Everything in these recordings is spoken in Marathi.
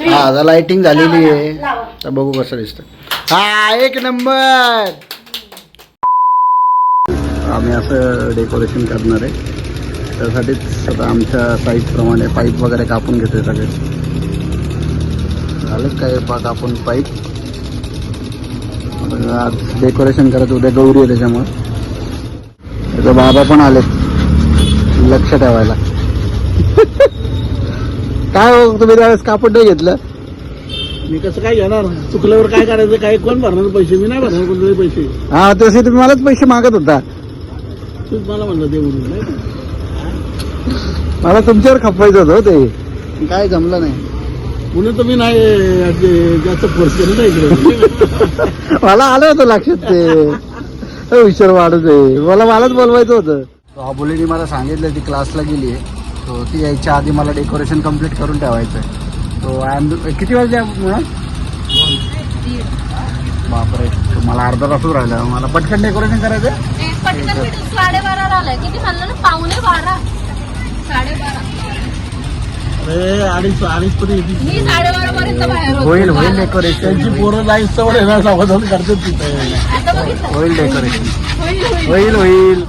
हा आता लाइटिंग झालेली आहे. तर बघू कसं दिसतं. हा एक नंबर. आम्ही असं डेकोरेशन करणार आहे. त्यासाठीच आता आमच्या साईजप्रमाणे पाईप वगैरे कापून घेतोय सगळे. झालं काय पा कापून पाईप आता आज डेकोरेशन करत उद्या गौरी आहे त्याच्यामुळे. त्याचा बाबा पण आले लक्ष ठेवायला. काय हो तुम्ही त्यावेळेस कापड नाही घेतलं? मी कसं काय घेणार? चुकल्यावर काय करायचं? काय कोण भरणार पैसे? मी नाही भरणार कोणते पैसे. हा तसे तुम्ही मलाच पैसे मागत होता. तूच मला म्हणलं ते म्हणून नाही का? मला तुमच्यावर खपवायचं होतं हो ते. काय जमलं नाही. म्हणून तर मी नाही जे- जास्त फोर्स केलं ना इकडे. मला आलं होतं लक्षात ते. विचार वाढत आहे मला मलाच बोलवायचं होतं. अबोलीने मला सांगितलं ती क्लासला गेली आहे तो ती यायच्या आधी मला डेकोरेशन कंप्लीट करून ठेवायचं आहे तो आय किती वाजले म्हणून? बापरे तो मला अर्धा तासच राहिला. मला पटकन डेकोरेशन करायचं साडेबारा किती म्हणलं ना पावणे बारा. साडेबारा. होईल होईल डेकोरेशन त्यांची पोरं लाईन सवड आहे ना सावधान करतात तिथे. आता बघितलं. होईल डेकोरेशन होईल होईल.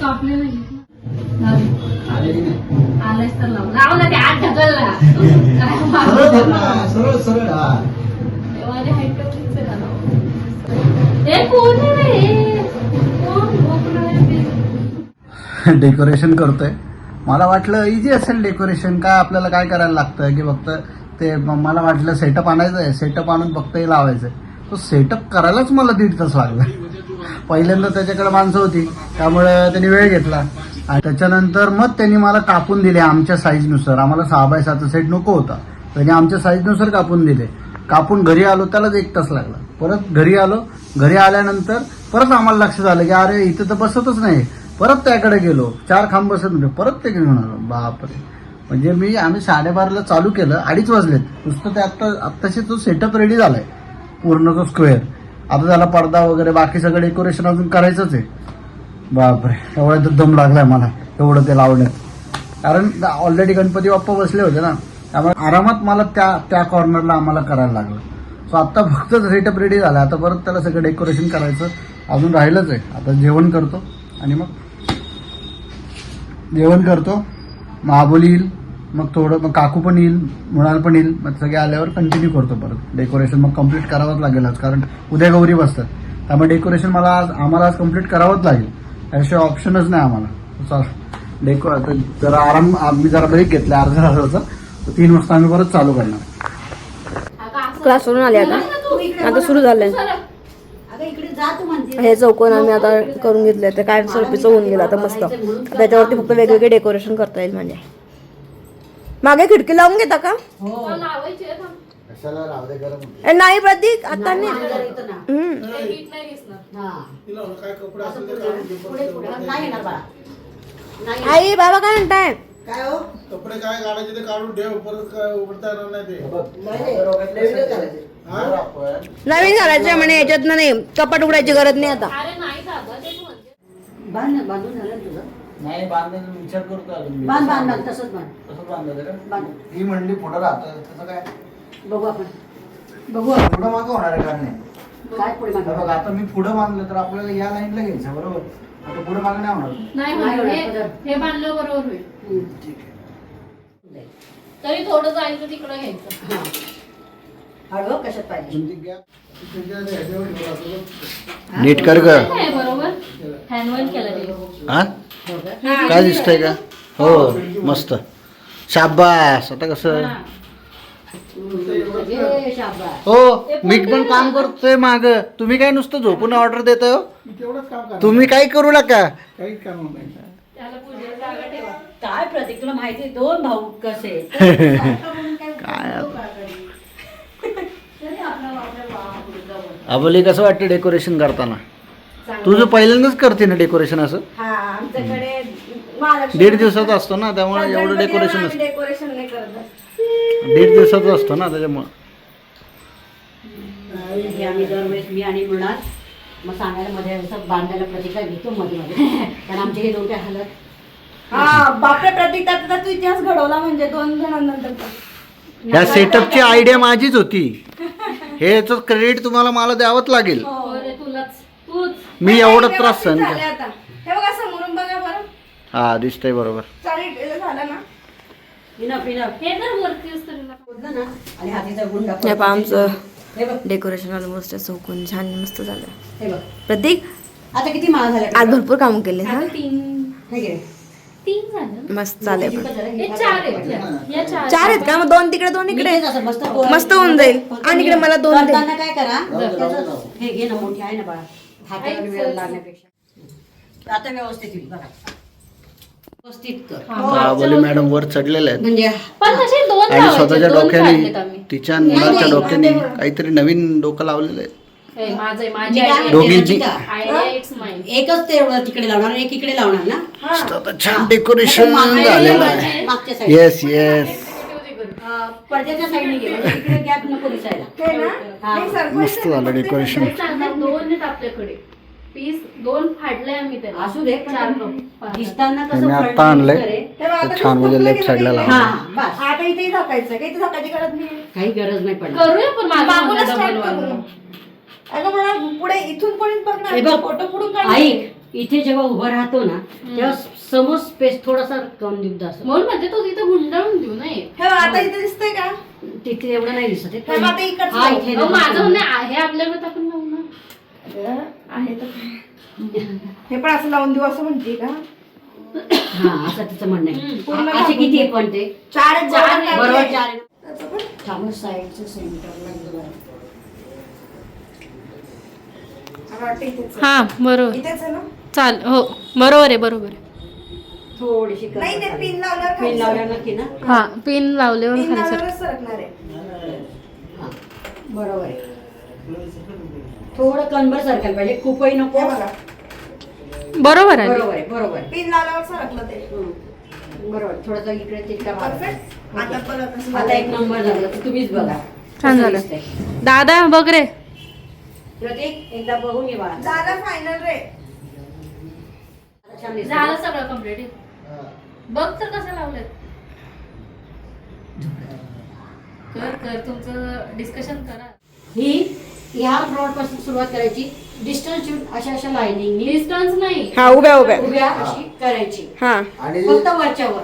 कापले नाही तर लाव लाव ना ते आत ढकलला काय मागं? सरळ सरळ माझी height तेवढीच आहे ना. ए, कोण आहे रे? कोण? कोण आहे ते? डेकोरेशन करतोय मला वाटलं इझी असेल डेकोरेशन काय आपल्याला काय करायला लागतं की फक्त ते मला वाटलं सेटअप आणायचं आहे सेटअप आणून फक्त हे लावायचं तो सेटअप करायलाच मला दीड तास लागला पहिल्यांदा त्याच्याकडे माणसं होती त्यामुळे त्यांनी वेळ घेतला. आणि त्याच्यानंतर मग त्यांनी मला कापून दिले आमच्या साईजनुसार आम्हाला सहा बाय सहाचा सेट नको होता. त्यांनी आमच्या साईजनुसार कापून दिले. कापून घरी आलो त्यालाच एक तास लागला. परत घरी आलो घरी आल्यानंतर परत आम्हाला लक्षात आलं की अरे इथं तर बसतच नाही. परत त्याकडे गेलो चार खांब बसत होते. परत ते घेऊन आलो. बापरे. म्हणजे मी आम्ही साडेबाराला चालू केलं अडीच वाजलेत. नुसतं ते आत्ता आत्ताशी तो सेटअप रेडी झालाय. पूर्ण तो स्क्वेअर आता त्याला पडदा वगैरे बाकी सगळं डेकोरेशन अजून करायचंच आहे. बापरे एवढा तर दम लागलाय मला. एवढं ते लावण्यात. कारण ऑलरेडी गणपती बाप्पा बसले होते ना. त्यामुळे आरामात मला त्या त्या कॉर्नरला आम्हाला करायला लागलं. सो आता फक्तच रेटअप रेडी झाला आता परत त्याला सगळं डेकोरेशन करायचं. अजून राहिलंच आहे. आता जेवण करतो. आणि मग जेवण करतो. महाबोली येईल मग थोडं मग काकू पण येईल मृणाल पण येईल मग सगळे आल्यावर कंटिन्यू करतो परत. डेकोरेशन मग कंप्लीट करावंच लागेल आज कारण उद्या गौरी बसतात. त्यामुळे डेकोरेशन मला आज आम्हाला आज कंप्लीट करावंच लागेल. त्याशिवाय ऑप्शनच नाही आम्हाला. चाल डेको आता जरा आराम आम्ही जरा ब्रेक घेतला अर्धा तासाचा तर तीन वाजता आम्ही परत चालू करणार. क्लास असं क्लासवरून आले आता. आता सुरू झालंय. हे चौकोन आम्ही आता करून घेतले तर काय स्वरूपीचं होऊन गेलं आता मस्त. त्याच्यावरती फक्त वेगवेगळे डेकोरेशन करता येईल म्हणजे. मागे खिडकी लावून घेता का? आहे थांब. ए, नाही प्रतीक आता नाही. हम्म. हा. येणार बाळा. आई बाबा काय म्हणताय? काय हो? कपडे काय काढायचे ते काढून ठेव परत काय उघडता येणार नाही ते. नाही, नाही. नवीनच करायचं. हा? नवीन करायचं म्हणे याच्यात नाही. कपाट उघडायची गरज नाही आता. अरे नाही दादा तेच म्हणते बांध ना, बांधून झालं ना तुझं? नाही बांधायचा विचार करतो अजून? मी. बांध बांध बांध तसंच बांध. तसंच बांधायचं का? बांध. ही म्हणली पुढं राहतं तसं काय? बघू आपण. बघू आपण. पुढं मागं होणार आहे का नाही. काय पुढे हे मागं? बघ आता मी पुढं बांधलं तर आपल्याला या लाईनला घ्यायचं बरोबर? आता पुढं मागं नाही होणार. नाही नाही होणार. होणार, हे- हे बांधलं बरोबर होईल. हम्म. तरी थोडं जायचं तिकडं घ्यायचं. हा. हळू कशात पाहिजे? नीट कर ग. काय बरोबर. हँडवल केलं ते हा? हो का? काय दिसतंय का? हो मस्त. शाबास. आता कसं. हो. मी पण काम करतोय माग. तुम्ही काय नुसतं झोपून ऑर्डर देतोय हो? तुम्ही काही करू नका. नाही. काय प्रतीक तुला माहिती दोन भाऊ कसे काय अबोली कसं वाटतं डेकोरेशन करताना? तुझं पहिल्यांदाच करते ना डेकोरेशन असं? हा आमच्याकडे महालक्ष्मी दीड दिवसाचा असतो ना त्यामुळे एवढं डेकोरेशन आम्ही असतं. डेकोरेशन नाही करत दीड दिवसाचा असतो ना त्याच्यामुळे. अं, हे आम्ही दरवेळेस मी आणि मृणाल मग सांगायला मध्ये असं बांधायला प्रतिका घेतो मध्ये मध्ये. कारण आमचे हे दोघे हालत. हा बापरे प्रतीक त्याचा तू इतिहास घडवला म्हणजे दोन जणांनंतर ह्या सेटअपची आयडिया माझीच होती. हे याचं क्रेडिट तुम्हाला मला द्यावंच लागेल. हो. मी एवढा त्रास सहन झाले केला. आता. हे बघा समोरून बघा बरं. हा दिसतंय बरोबर. चालेल झालं ना. इनफ इनफ हे तर वरती असतं तुला. शोधलं ना आणि हातीचा गुंडा हे पहा आमचं हे बघ. डेकोरेशन ऑलमोस्ट चौकून छान मस्त झालं. हे बघ. प्रतीक आता किती माळ झाल्या आज भरपूर काम केले हा? आता तीन. हे घे. तीन झालं? मस्त चालेल. हे चार आहेत या. या चार चार आहेत का? मग दोन तिकडे दोन इकडे? मस्त मस्त होऊन जाईल. आणि इकडे मला दोन दे. करताना काय करा? त्याचं- हे घे ना मोठी आहे ना बाळा. ऐक, वेळ लागण्यापेक्षा आता व्यवस्थित येईल बघा. व्यवस्थित कर. बाहुबली मॅडम वर चढलेल्या आहेत. म्हणजे पण तसे दोन आणि लावायचे, स्वतःच्या डोक्याने आम्ही. तिच्या मुलाच्या डोक्याने काहीतरी नवीन डोकं लावलेलं आहे. हे. दोघींची. एकच ते एवढं तिकडे लावणार एक इकडे लावणार ना? छान डेकोरेशन झालेलं आहे. येस येस पडद्याच्या साईडने घे म्हणजे इकडे गॅप नको दिसायला हा. मस्त झालं डेकोरेशन दोन आहेत आपल्याकडे पीस दोन फाडले आम्ही त्याला असू दे पण चार. दिसताना हे कसं मी आणलंय. दिसतं रे. ते छान म्हणजे लेफ्ट साईडला हा लावलं हा, बस आता इथे झाकायचं काही झाकायची गरज नाही काही गरज नाही पडणार करूया पण माझं मागूनच डबल start वालं. करू. अगं मला पुढे इथून हे बघ फोटो पुढून काढ इथे जेव्हा उभं राहतो ना तेव्हा समोर स्पेस थोडासा कम देऊ असं म्हणून म्हणजे तो तिथे गुंडाळून देऊ नये हे बघ, आता इथे दिसतंय का तिथे एवढं नाही दिसत आहे. हे मग आता इकडचं हा, लावू. इथे अहो, माझं. म्हणणं आहे आपल्याकडे टाकून लावू ना आहे तर. हे पण असं लावून देऊ असं म्हणते का हा असं तिचं म्हणणं आहे पूर्ण असे किती आहे पण ते चार चार बरोबर. चार आहे. थांब साईडचं सेंटरला मला वाटतं इथेच आहे. हा बरोबर इथेच आहे ना चाल हो बरोबर आहे बरोबर आहे थोडीशी नाही ते पिन लावल्यावर पेन लावल्या नक्की ना? हा पिन लावल्यावर पिन खाली सर. लावल्यावरच सरकणार आहे. हा बरोबर आहे. थोडं कणभर सरकायला पाहिजे खूपही नको. हे बघा. बरोबर आहे. बरोबर आहे बरोबर आहे. पिन लावल्यावर सरकलं ते. बरोबर. थोडंसं इकडे तिकडे मारा. परफेक्ट आता परत असं आता एक नंबर झाला. तर तुम्हीच बघा. छान कसं झालं. दिसतंय. दादा बघ रे. प्रतीक एकदा बघून ये बाळा झालं फायनल रे. आता छान दिसतंय. झालं सगळं कंप्लीट बघ तर कसं लावलंय कर कर तुमचं डिस्कशन करा. ही ह्या फ्रॉडपासून सुरुवात करायची. डिस्टन्स ठेवून अशा अशा लाईनिंग डिस्टन्स नाही. हा उभ्या उभ्या. उभ्या अशी करायची. हा. आणि फक्त वरच्यावर.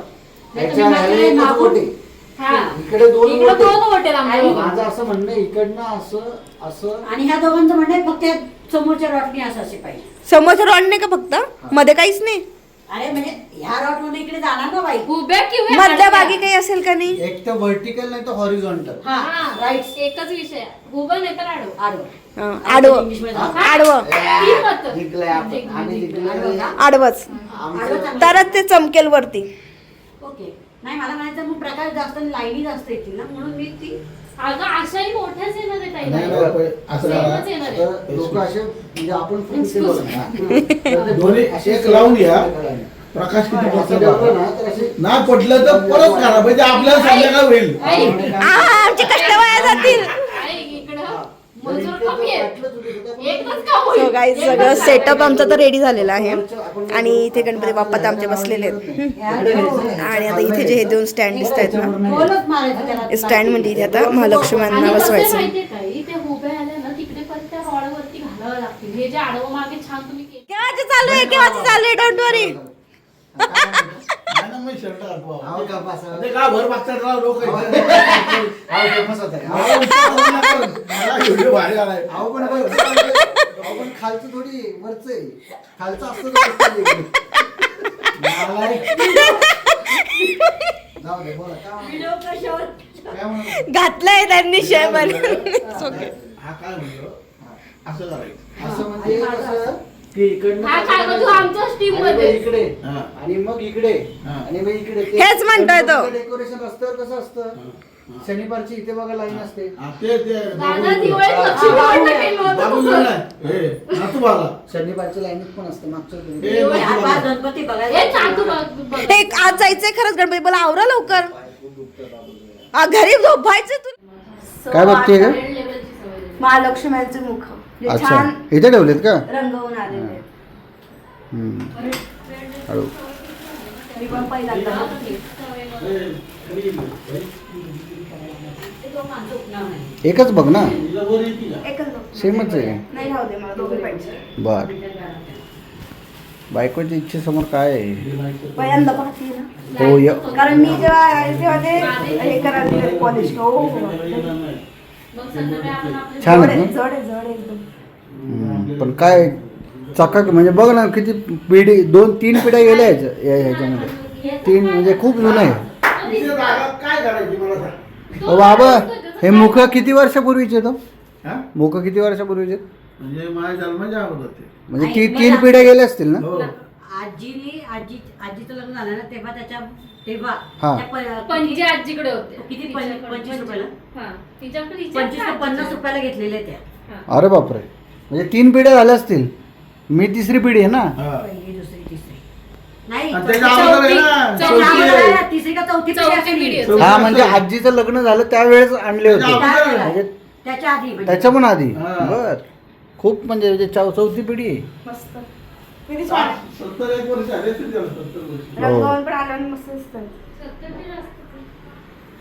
नाही तर ह्याच्या मी ह्याला मागच्या एकच मागून- बोटे. हा. इकडे दोन इकडे बोटे. दोन वाटेल आम्हाला माझं असं म्हणणं आहे, इकडनं असं असं. आणि ह्या दोघांचं म्हणणं आहे फक्त या समोरच्या रॉटनी असं असे पाहिजे. समोरचं रॉड नाही का फक्त? मध्ये काहीच नाही. अरे म्हणजे ह्या रॉटमध्ये इकडे जाणार ना बाई? उभ्या किंवा मधल्या बागी काही असेल का नाही? एक तर व्हर्टिकल नाही तर हॉरिझॉन्टल हा राईट एकच विषय. उभं नाही तर आडव. आडवं. हा, आडवं. इंग्लिशमध्ये सांग. आडवं. तीन मतं. जिंकलंय आपण. आम्ही जिंकलोय. आडवं का? आडवंच. आडवं चांगलं. तरच ते चमकेल वरती. ओके. नाही मला म्हणायचं मग प्रकाश जास्त आणि लाईनी जास्त येतील ना म्हणून मी ती अगं अशाही मोठ्याच येणार आहे नाही, ताई. नाही, पण असं सेमच करा. येणार आहे तर लोक असे म्हणजे आपण फक्त Excuse बघा. me. तर ते दोन्ही असे एक लावून घ्या. प्रकाश किती ना तर असे नाही पटलं तर परत करा म्हणजे आपल्याला संध्याकाळ होईल. आमचे कष्ट वाया जातील. इकडं. मजूर कमी आहे एकच काम सो गाईज सगळं सेटअप आमचा तर रेडी झालेला आहे. आणि इथे गणपती बाप्पा तर आमचे बसलेले आहेत. आणि आता इथे जे हे दोन स्टँड दिसत आहेत ना स्टँड म्हणजे इथे आता महालक्ष्म्यांना बसवायचं. केव्हाचे चालू आहे? केव्हाचे चालू आहे? डोंट वरी नाही ना, मी शर्ट घालतो. अहो, का बसा. ते का भर मागतात राव लोक अहो, ते बसत आहे. अहो, मला व्हिडिओ भारी आलाय. अहो, पण बघ, अहो, पण खालचं थोडी वरच आहे. खालचं असतं तर वरचं आहे. नालायक. जाऊ दे बोला. काय म्हणतो? व्हिडिओ कशावर? काय म्हणतो? घातलंय त्यांनी हा काय म्हणतो? असं करायचं असं म्हणजे कसं? की इकडनं हा काय तू आणि मग मध्ये इकडे हा. आणि मग इकडे हा. आणि मग इकडे हेच म्हणतोय तो. डेकोरेशन रस्त्यावर कसं असतं शनिवारची इथे बघा लाईन असते हा, ते ते दादा दिवाळीत लक्ष्मी वाटलं केलं होतं बाबू तसं. गेलाय. हे, नातू बाला. शनिवारच्या लाईनीत पण असते मागच्या हे, बाला. गणपती हे बघायला बघ बघ. आज जायचंय खरंच गणपती बोला आवरा लवकर आ, घरी झोपायचं तू काय बघतेय सवय झाली. महालक्ष्म्यांचे मुख जे छान इथे ठेवलेत का रंगवून आलेले. हम्म. हळू. एकच बघ ना. सेमच आहे. बर. बायकोच्या इच्छेसमोर काय आहे? पहिल्यांदा पाहते ना. हो य कारण मी जेव्हा आहे तेव्हा ते हे करायला हो छान आहे. पण काय चकाक म्हणजे बघ ना किती पिढी दोन तीन पिढ्या गेल्या ह्याच्या- या ह्याच्यामध्ये तीन म्हणजे खूप जुनं आहे. तिथे जागा काय करायची मला सांग ओ बाबा हे मुख किती वर्षापूर्वीचे तो हा? मुख किती वर्षापूर्वीचे म्हणजे माझ्या जन्माच्या अगोदर ते. म्हणजे ती तीन पिढ्या गेल्या असतील ना? हो. आजीने आजी आजीचं लग्न झालं ना तेव्हा त्याच्या तेव्हा हा. त्या प- पणजी आजीकडे होते. किती पं- पंचवीस रुपयाला? हा तिच्याकडे पंचवीस ते पन्नास रुपयाला घेतलेल्या त्या. हा. अरे बापरे. म्हणजे तीन पिढ्या झाल्या असतील. मी तिसरी पिढी आहे ना हा. पहिली दुसरी तिसरी नाही आणि त्याच्या अगोदर आहे ना त्याच्या चौथी चौथी अगोदर आहे. आहे, तिसरी का चौथी पिढी चौथी असेल पिढी. आहे. चौथी पिढी म्हणजे. आजीचं लग्न झालं त्यावेळेस आणले होते म्हणजे त्याच्या आधी म्हणजे. त्याच्या पण आधी हा. बर खूप म्हणजे म्हणजे चौ- चौथी पिढी आहे मस्त किती छान आहे. सत्तर एक वर्ष झाले असतील त्याला, सत्तर वर्ष हो. रंगवून पण आलं आणि मस्त दिसतं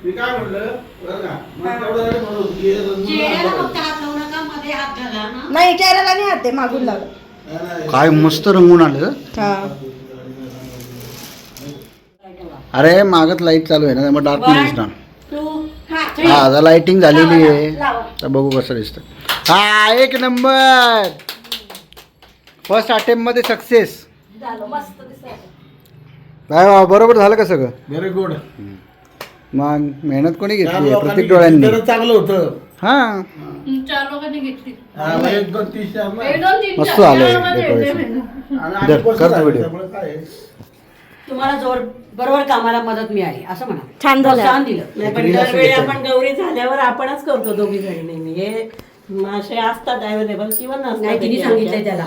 मी काय म्हणलं बरं का मग तेवढं झालं म्हणून की हे रंगून चेहऱ्याला बघ. फक्त हात लावू नका मध्ये हात घाला ना नाही चेहऱ्याला नाही हात आहे मागून नाही. काय मस्त रंगून आलं. अरे मागत लाइट चालू आहे ना त्यामुळे डार्क नाही दिसणार. तू हा आता लाइटिंग झालेली आहे. तर बघू कसं दिसतं. हा एक नंबर फर्स्ट अटेम्प्टमध्ये सक्सेस झालं मस्त दिसतं काय वा, बरोबर झालं का सगळं? व्हेरी गुड मग मेहनत कोणी घेतली आहे? प्रत्येक डोळ्यांनी. तर चांगलं होतं. हा हम्म, चार लोकांनी घेतली हा, मग एक दोन तीस चार ना. एक दोन तीन मस्त चार आलंय चार लोकांनी decoration. घेतली. आणि दर, आधी बसून करतो राहिलं, video. त्यामुळे काय आहे? तुम्हाला जोर बरोबर कामाला मदत मिळाली असं म्हणा छान झालं. प्रोत्साहन दिलं नाही पण असं दरवेळी. आपण गौरी झाल्यावर आपणच करतो दोघी जणी नेहमी हे मासे असतात अवेलेबल किंवा नसतात नाही तिने सांगितलंय. त्याला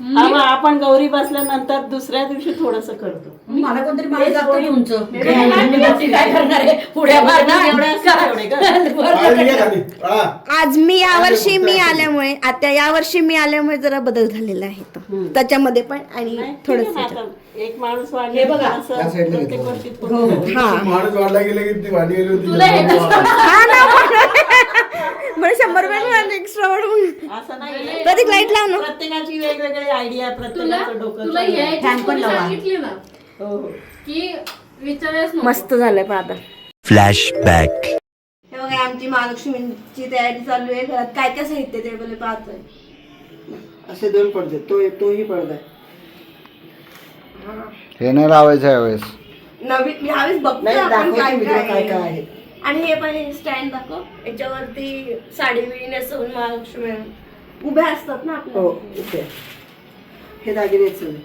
हा, मग आपण गौरी बसल्यानंतर दुसऱ्या दिवशी थोडस करतो. मला कोणतरी तुमचं काय करणार? आहे. मारणार. हा. आज मी यावर्षी मी आल्यामुळे आता यावर्षी मी आल्यामुळे जरा बदल झालेला आहे तो. त्याच्यामध्ये पण आणि नाही, ठीक आहे थोडस आता. एक माणूस वाढले हे बघा, असं प्रत्येक हा माणूस वाढला गेला की ती गेली होती. हा ना म्हणजे शंभर रुपये एक्स्ट्रा वाढवून असं नाही. प्रतीक लाइट लाव ना. प्रत्येकाची वेगवेगळी आयडिया तुला प्रत्येकाचं डोकं तुला. यायची पण कोणी लावा. सांगितली ना? हो. हो की विचारायच नको. मस्त झालंय पण आता. Flashback. हे बघा आमची महालक्ष्मीची तयारी चालू आहे. घरात काय काय साहित्य ते बोले पाहतोय. असे दोन पडदे. तो तोही पडदा आहे. हे नाही लावायचं यावेळेस. नवीन यावेळेस बघतो नाही, आपण दाखवते काय मी तुला काय काय काय आहे. आणि हे पण स्टँड दाखव. याच्यावरती साडी बिडी नेसवून महालक्ष्मी उभ्या असतात ना हो आपल्या इथे हे दागिने आहेत सगळे.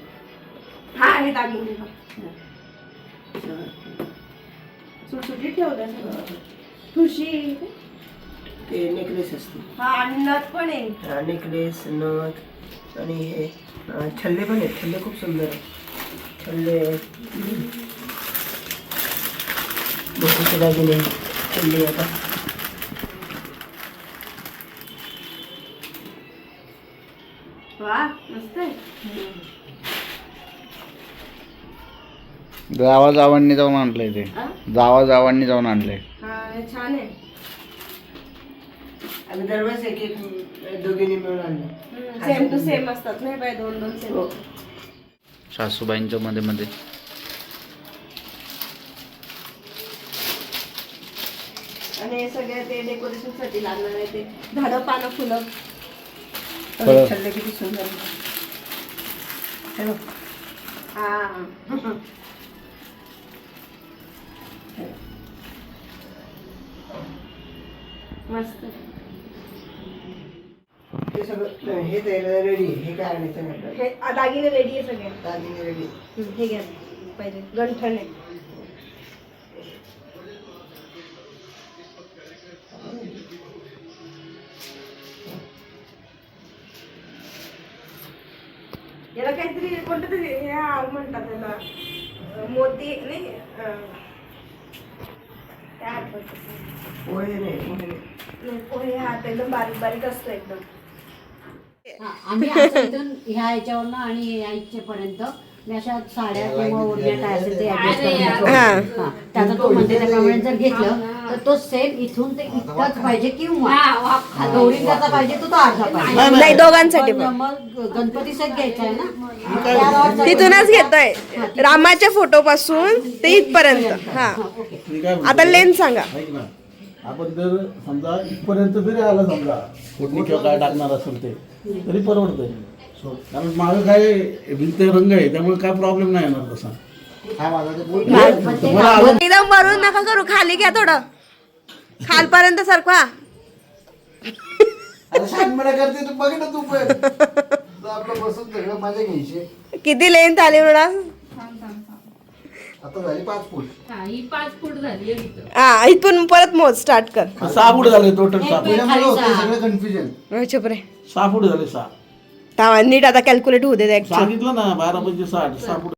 हा हे दागिने बघ. सुटसुटीत ठेवलंय सगळं ठुशी ते नेकलेस असते हा आणि नथ पण आहे. नेकलेस नथ आणि हे अं, छल्ले पण आहेत. छल्ले खूप सुंदर आहेत. छल्ले. डोक्याचे दागिने. छल्ले आता. आहे. जावा जावांनी जाऊन आणलंय ते? जावा जावांनी जाऊन आणलंय. छान आहे. आम्ही दरवेळेस एक एक दोघींनी मिळून आणलं सेम टू सेम असतात नाही बाय दोन दोन सेम हो. सासूबाईंच्या मध्ये मध्ये. आणि हे सगळे ते डेकोरेशनसाठी लागणार आहे ते. झाडं पानं फुलं. फळं. छल्ले किती सुंदर. आहेत. हे. मस्त. हे सगळं हे रेडी हे काय आणायचं. हे आ, दागिने रेडी आहे सगळे. दागिने रेडी हे घ्या. पहिले. गंठण आहे. याला काहीतरी कोणतं तरी हे म्हणतात त्याला. मोती नाही. पोहे पोहे एकदम बारीक बारीक असतो एकदम. हा, आम्ही ह्या ह्याच्यावरनं आणि या इच्छेपर्यंत मी अशा साड्या किंवा ओढण्या काय असेल ते adjust करून घेतो. हा. हा, त्याचा तो म्हणते त्याप्रमाणे जर घेतलं तर तो सेम इथून ते इतकाच पाहिजे किंवा गौरींचा पाहिजे तो तो अर्धा पाहिजे. नाही दोघांसाठी पण. पण मग गणपती सेट घ्यायचा आहे ना? त्या गावाचा- तिथूनच घेतोय. रामाच्या फोटो पासून ते इथपर्यंत. हा ओके. मी काय म्हणतो? आता लेन सांगा. ऐक ना. आपण जर समजा इथपर्यंत जरी आला समजा फोडणी किंवा काय टाकणार असेल ते तरी परवडतंय. कारण माझं काय भिंत रंग आहे त्यामुळे काय प्रॉब्लेम नाही येणार तसा. हा माझा ते बोल. पण ते तुम्हाला आवड- एकदम वरून नका करू खाली घ्या थोडं. खालपर्यंत सरकवा. अरे शानपणा करते तू बघ ना तू पण. तू आपलं बसून सगळं मजा घ्यायची. किती लेंथ आली म्हणा? आता झाली पाच फूट. हा ही पाच फूट झाली आहे इथं. हा इथून परत मोज स्टार्ट कर. सहा फूट झाले टोटल सहा फूट. होते सगळं कन्फ्युजन सहा फूट झाले सहा. नीट आता कॅल्क्युलेट होऊ दे ऍक्च्युअली सांगितलं ना बारा पंचवीस साठ सहा